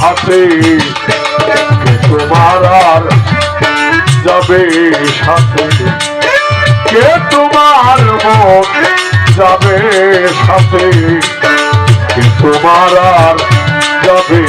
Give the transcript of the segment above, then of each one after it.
হাতে তোমার আর যাবে সাথে। কে তোমার মন যাবে সাথে? কে তোমার আর যাবে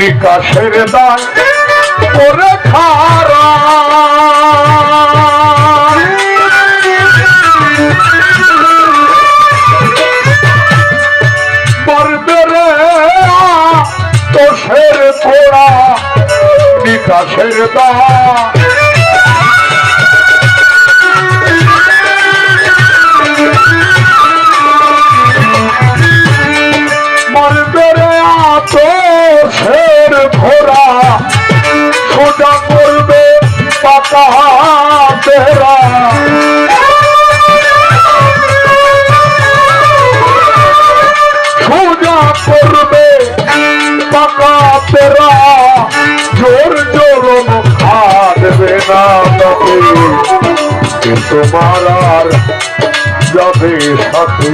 বিকাশের দায় করে খারা। তোষের পোড়া বিকাশের দায় তোমার আর যাবে সাথে।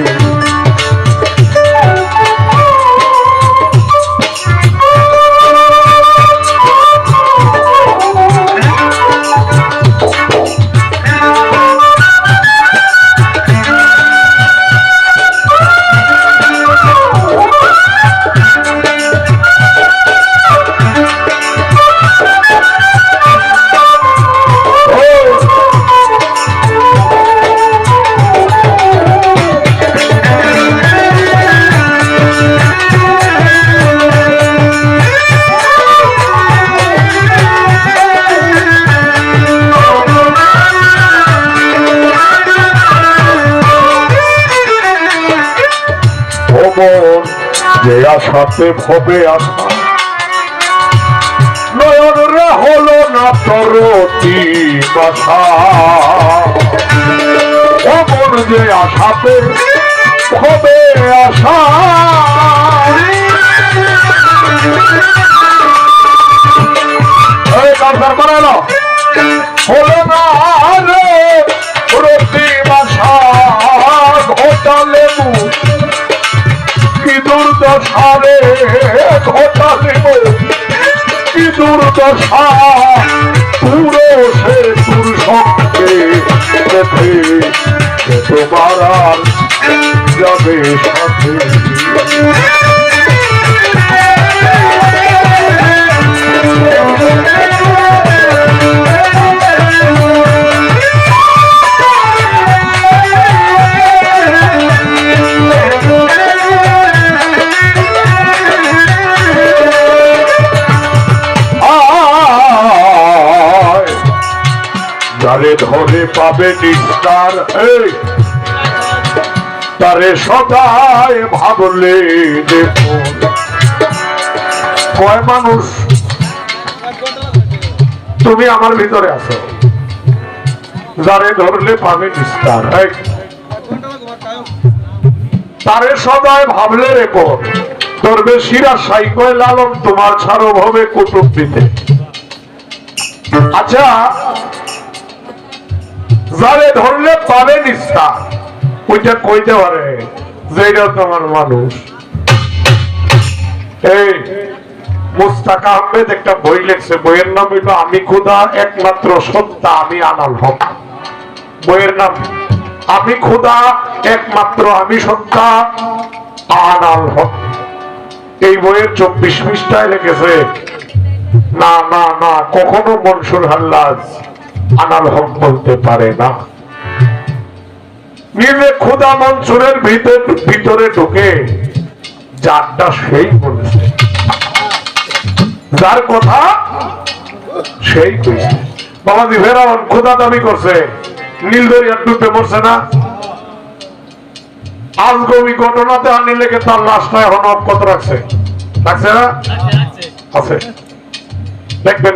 আশাতে ভবে আসা নয়ন রে হলো না তরতি বাসা। ভ্রমণ যে আশাতে ভবে আসা হলো না দুর্দশা রে ঘটালে কি দুর্দশা? পুরো সে পুরুষকে দেখে তোমার যাবে সাথে। ধরে পাবে নিস্তার তারে সদায় ভাবলে কয় মানুষ? তুমি আমার ভিতরে আছো। যারে ধরলে পাবে নিস্তার তারে সদায় ভাবলে রেখো ধরবে শিরা সাইকয় লালন, তোমার ছাড়ো হবে কুটুম দিতে আচ্ছা যারে ধরলে পাবে নিস্তার ওইটা কইতে পারে যে এটা তোমার মানুষ। এই, মুস্তাক আহমেদ একটা বই লিখছে। বইয়ের নাম হইল, আমি খুদা একমাত্র সত্তা আমি আনাল হক। বইয়ের নাম, আমি খুদা একমাত্র, আমি সত্তা আনাল হক। এই বইয়ের চব্বিশ পৃষ্ঠায় লিখেছে, না না না, কখনো মনসুর হাল্লাজ আনাল হক বলতে পারে না। নিজে খুদা মনসুরের ভিতর ভিতরে ঢুকে। যারটা সেই বলেছে। যার কথা সেই কইছে। বাবাজি ফেরাউন খোদা দাবি করছে। নীল দরিয়ার ডুবে মরছে না। আজগবি ঘটনাতে আনি লেগে তার লাশটা এখন অবগত রাখছে। রাখছে না? আছে। দেখবেন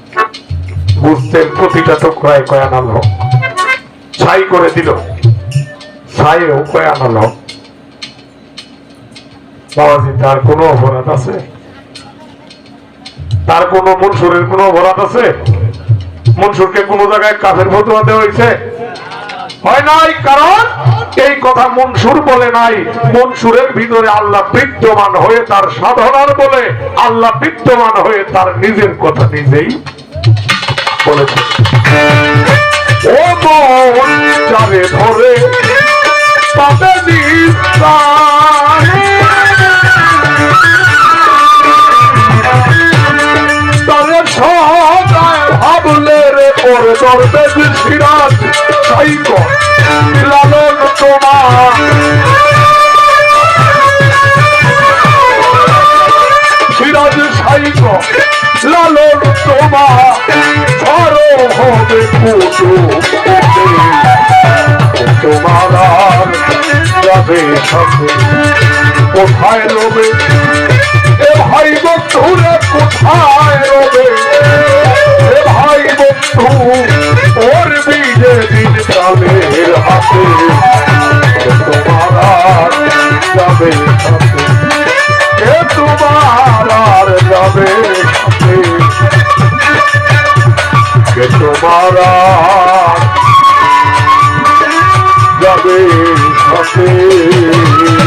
বুঝতেন প্রতিটা টুকরায় কয় আনাল হক। ছাই করে দিল। ছাইও কয় আনাল হক। বাবাজি, তার কোনো অপরাধ আছে? তার কোন মনসুরের কোনো অপরাধ আছে? মনসুরকে কোন জায়গায় কাফের ফতুয়া দেওয়া হয়েছে? হয় নাই? কারণ এই কথা মনসুর বলে নাই। মনসুরের ভিতরে আল্লাহ বিদ্যমান হয়ে তার সাধনার বলে আল্লাহ বিদ্যমান হয়ে তার নিজের কথা নিজেই বলেছে। ও মন যারে ধরে পাবে তবে সদায় ভাবলে তোমার। সাইক লালন তোমার ধরো হবে পুজো তোমার যাবে কোথায় লোবে আর যাবে সাথে